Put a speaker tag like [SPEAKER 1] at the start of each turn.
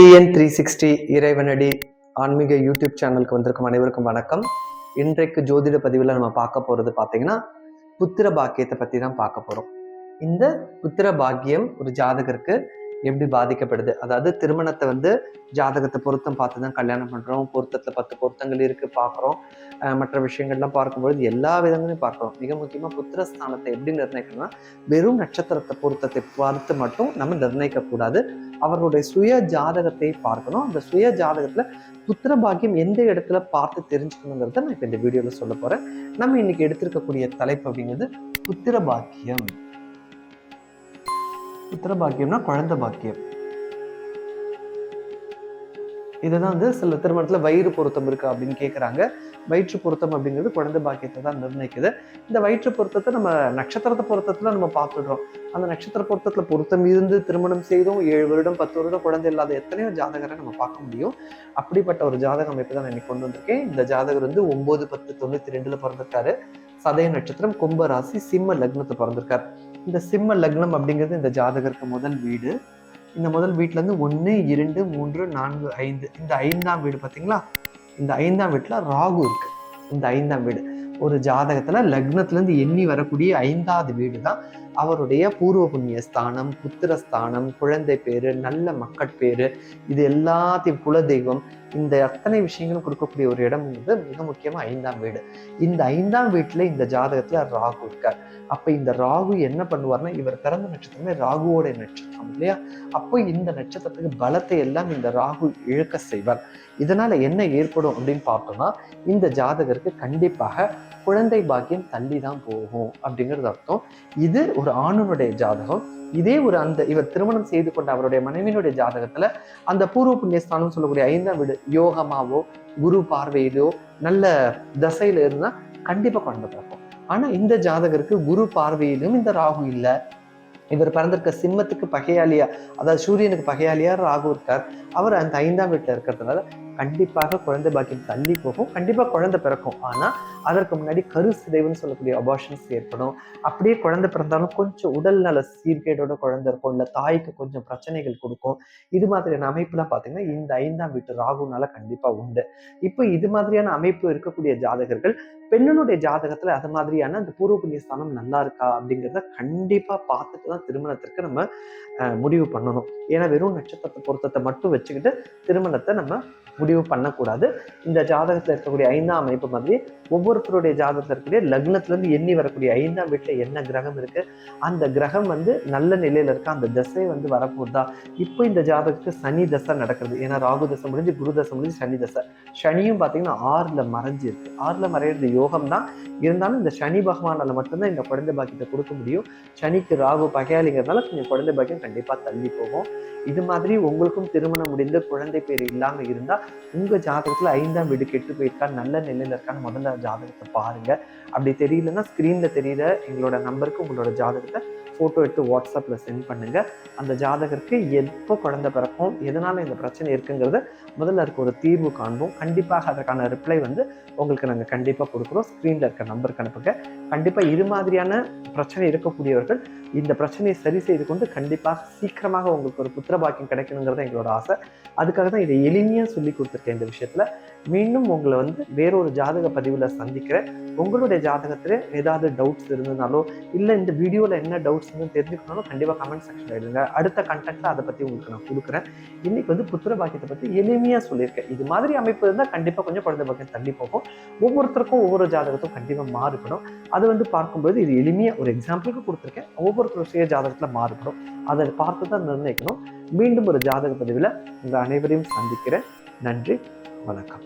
[SPEAKER 1] TN three sixty இறைவனடி ஆன்மீக YouTube சேனலுக்கு வந்திருக்கும் அனைவருக்கும் வணக்கம். இன்றைக்கு ஜோதிட பதிவில் நம்ம பார்க்க போகிறது பார்த்தீங்கன்னா புத்திர பாக்கியத்தை பற்றி தான் பார்க்க போகிறோம் இந்த புத்திர பாக்கியம் ஒரு ஜாதகருக்கு எப்படி பாதிக்கப்படுது? அதாவது திருமணத்தை வந்து ஜாதகத்தை பொருத்தம் பார்த்து தான் கல்யாணம் பண்ணுறோம் பொருத்தத்தில் பத்து பொருத்தங்கள் இருக்குது பார்க்குறோம். மற்ற விஷயங்கள்லாம் பார்க்கும்பொழுது எல்லா விதங்களையும் பார்க்குறோம். மிக முக்கியமாக புத்திரஸ்தானத்தை எப்படி நிர்ணயிக்கணும்னா வெறும் நட்சத்திரத்தை பொருத்தத்தை பார்த்து மட்டும் நம்ம நிர்ணயிக்கக்கூடாது அவர்களுடைய சுய ஜாதகத்தை பார்க்கணும். அந்த சுய ஜாதகத்தில் புத்திர பாக்கியம் எந்த இடத்துல பார்த்து தெரிஞ்சுக்கணுங்கிறத நான் இப்போ இந்த வீடியோவில் சொல்ல போகிறேன் நம்ம இன்னைக்கு எடுத்திருக்கக்கூடிய தலைப்பு அப்படிங்கிறது புத்திர பாக்கியம். புத்திர பாக்கியம்னா குழந்தை பாக்கியம். இதுதான் வந்து சில திருமணத்தில் வயிறு பொருத்தம் இருக்கு அப்படின்னு கேட்குறாங்க வயிற்று பொருத்தம் அப்படிங்கிறது குழந்தை பாக்கியத்தை தான் நிர்ணயிக்குது. இந்த வயிற்று பொருத்தத்தை நம்ம நட்சத்திரத்தை பொருத்தத்தில் நம்ம பார்த்துடுறோம். அந்த நட்சத்திர பொருத்தத்துல பொருத்தம் இருந்து திருமணம் செய்தும் ஏழு வருடம் பத்து வருடம் குழந்தை இல்லாத எத்தனையோ ஜாதகரை நம்ம பார்க்க முடியும். அப்படிப்பட்ட ஒரு ஜாதக அமைப்பு தான் நான் இன்னைக்கு கொண்டு வந்திருக்கேன். இந்த ஜாதகர் வந்து ஒன்பது பத்து தொண்ணூத்தி ரெண்டுல பிறந்திருக்காரு. சதய நட்சத்திரம் கும்ப ராசி சிம்ம லக்னத்தை பிறந்திருக்காரு. இந்த சிம்ம லக்னம் அப்படிங்கிறது இந்த ஜாதகருக்கு முதல் வீடு. இந்த முதல் வீட்டிலேருந்து ஒன்று இரண்டு மூன்று நான்கு ஐந்து. இந்த ஐந்தாம் வீடு பார்த்தீங்களா இந்த ஐந்தாம் வீட்டில் ராகு இருக்குது இந்த ஐந்தாம் வீடு. ஒரு ஜாதகத்தில் லக்னத்துலேருந்து எண்ணி வரக்கூடிய ஐந்தாவது வீடு தான் அவருடைய பூர்வ புண்ணிய ஸ்தானம் புத்திரஸ்தானம் குழந்தை பேர் நல்ல மக்கட்பேரு இது எல்லாத்தையும் குலதெய்வம் இந்த அத்தனை விஷயங்களும் கொடுக்கக்கூடிய ஒரு இடம் வந்து மிக முக்கியமாக ஐந்தாம் வீடு. இந்த ஐந்தாம் வீட்டில் இந்த ஜாதகத்தில் ராகு இருக்கார். அப்போ இந்த ராகு என்ன பண்ணுவார்னா இவர் பிறந்த நட்சத்திரமே ராகுவோட நட்சத்திரம் இல்லையா? அப்போ இந்த நட்சத்திரத்துக்கு பலத்தை எல்லாம் இந்த ராகு இழக்க செய்வார். இதனால என்ன ஏற்படும் அப்படின்னு பார்த்தோம்னா இந்த ஜாதகருக்கு கண்டிப்பாக குழந்தை பாக்கியம் தள்ளி தான் போகும் அப்படிங்கிறது அர்த்தம். இது ஒரு ஆணுனுடைய ஜாதகம். இதே ஒரு அந்த இவர் திருமணம் செய்து கொண்ட அவருடைய மனைவியினுடைய ஜாதகத்துல அந்த பூர்வ புண்ணியஸ்தானம் சொல்லக்கூடிய ஐந்தாம் வீடு யோகமாவோ குரு பார்வையிலோ நல்ல தசையில இருந்தா கண்டிப்பா குழந்தை பிறக்கும் ஆனா இந்த ஜாதகருக்கு குரு பார்வையிலும் இந்த ராகு இல்லை. இவர் பிறந்திருக்க சிம்மத்துக்கு பகையாளியா அதாவது சூரியனுக்கு பகையாளியா ராகு இருக்கார். அவர் அந்த ஐந்தாம் வீட்டுல இருக்கிறதுனால கண்டிப்பாக குழந்தை பாக்கியம் தள்ளி போகும். கண்டிப்பாக குழந்தை பிறக்கும். ஆனா அதற்கு முன்னாடி கரு சிதைவுன்னு சொல்லக்கூடிய அபார்ஷன்ஸ் ஏற்படும். அப்படியே குழந்தை பிறந்தாலும் கொஞ்சம் உடல் நல சீர்கேடோட குழந்தை இருக்கும். இல்லை தாய்க்கு கொஞ்சம் பிரச்சனைகள் கொடுக்கும். இது மாதிரியான அமைப்புலாம் பார்த்தீங்கன்னா இந்த ஐந்தாம் வீட்டு ராகுனால கண்டிப்பா உண்டு. இப்போ இது மாதிரியான அமைப்பு இருக்கக்கூடிய ஜாதகர்கள் பெண்ணனுடைய ஜாதகத்துல அது மாதிரியான அந்த பூர்வ புண்ணியஸ்தானம் நல்லா இருக்கா அப்படிங்கிறத கண்டிப்பா பார்த்துட்டு தான் திருமணத்திற்கு நம்ம முடிவு பண்ணணும். ஏன்னா வெறும் நட்சத்திரத்தை பொருத்தத்தை மட்டும் வச்சுக்கிட்டு திருமணத்தை நம்ம முடிவு முடிவு பண்ணக்கூடாது. இந்த ஜாதகத்தில் இருக்கக்கூடிய ஐந்தாம் அமைப்பு மாதிரி ஒவ்வொருத்தருடைய ஜாதகத்தில் இருக்கக்கூடிய லக்னத்துலேருந்து எண்ணி வரக்கூடிய ஐந்தாம் வீட்டில் என்ன கிரகம் இருக்குது அந்த கிரகம் வந்து நல்ல நிலையில் இருக்கா? அந்த தசை வந்து வரப்போகுதா? இப்போ இந்த ஜாதகத்துக்கு சனி தசை நடக்கிறது. ஏன்னா ராகு தசை முடிஞ்சு குரு தசை முடிஞ்சு சனி தசை. சனியும் பார்த்தீங்கன்னா ஆறில் மறைஞ்சு இருக்கு ஆறில் மறையிறது யோகம் தான் இருந்தாலும் இந்த சனி பகவானால் மட்டும்தான் இந்த குழந்தை பாக்கியத்தை கொடுக்க முடியும். சனிக்கு ராகு பகையாளிங்கிறதுனால கொஞ்சம் குழந்தை பாக்கியம் கண்டிப்பாக தள்ளி போகும். இது மாதிரி உங்களுக்கும் திருமணம் முடிந்து குழந்தை பேர் இல்லாமல் இருந்தால் உங்கள் ஜாதகத்தில் ஐந்தாம் வீடு கெட்டு போயிருக்கா? நல்ல நிலையில் இருக்கான்னு முதல்ல ஜாதகத்தை பாருங்க. அப்படி தெரியலன்னா ஸ்க்ரீனில் தெரியுற எங்களோட நம்பருக்கு உங்களோட ஜாதகத்தை ஃபோட்டோ எடுத்து வாட்ஸ்அப்பில் சென்ட் பண்ணுங்கள் அந்த ஜாதகருக்கு எப்போ குழந்தை பிறக்கும் எதனால் இந்த பிரச்சனை இருக்குங்கிறத முதல்ல இருக்க ஒரு தீர்வு காண்போம். கண்டிப்பாக அதற்கான ரிப்ளை வந்து உங்களுக்கு நாங்கள் கண்டிப்பாக கொடுக்குறோம். ஸ்க்ரீனில் இருக்க நம்பருக்கு அனுப்புங்க. கண்டிப்பாக இது மாதிரியான பிரச்சனை இருக்கக்கூடியவர்கள் இந்த பிரச்சனையை சரி செய்து கொண்டு கண்டிப்பாக சீக்கிரமாக உங்களுக்கு ஒரு புத்திர பாக்கியம் கிடைக்கணுங்கிறது எங்களோட ஆசை. அதுக்காக தான் இதை எளிமையாக சொல்லி கொடுத்துருக்கேன் இந்த விஷயத்தில். மீண்டும் உங்களை வந்து வேறொரு ஜாதக பதிவில் சந்திக்கிறேன். உங்களுடைய ஜாதகத்தில் ஏதாவது டவுட்ஸ் இருந்ததுனாலோ இல்லை இந்த வீடியோவில் என்ன டவுட்ஸ் வந்து தெரிஞ்சுக்கணும்னா கண்டிப்பாக கமெண்ட் செக்ஷன் எழுதுங்க அடுத்த கண்டென்ட்டில் அதை பற்றி உங்களுக்கு நான் கொடுக்குறேன். இன்னைக்கு வந்து புத்திர பாக்கியத்தை பற்றி எளிமையாக சொல்லியிருக்கேன். இது மாதிரி அமைப்பு இருந்தால் கண்டிப்பாக கொஞ்சம் குழந்தை பாக்கியம் தள்ளி போகும். ஒவ்வொருத்தருக்கும் ஒவ்வொரு ஜாதகத்தும் கண்டிப்பாக மாறுபடும். அது வந்து பார்க்கும்போது இது எளிமையாக ஒரு எக்ஸாம்பிளுக்கு கொடுத்துருக்கேன். ஒவ்வொருத்தரும் சுய ஜாதகத்தில் மாறுபடும். அதை பார்த்து தான் நிர்ணயிக்கணும். மீண்டும் ஒரு ஜாதக பதிவில் உங்கள் அனைவரையும் சந்திக்கிறேன். நன்றி. வணக்கம்.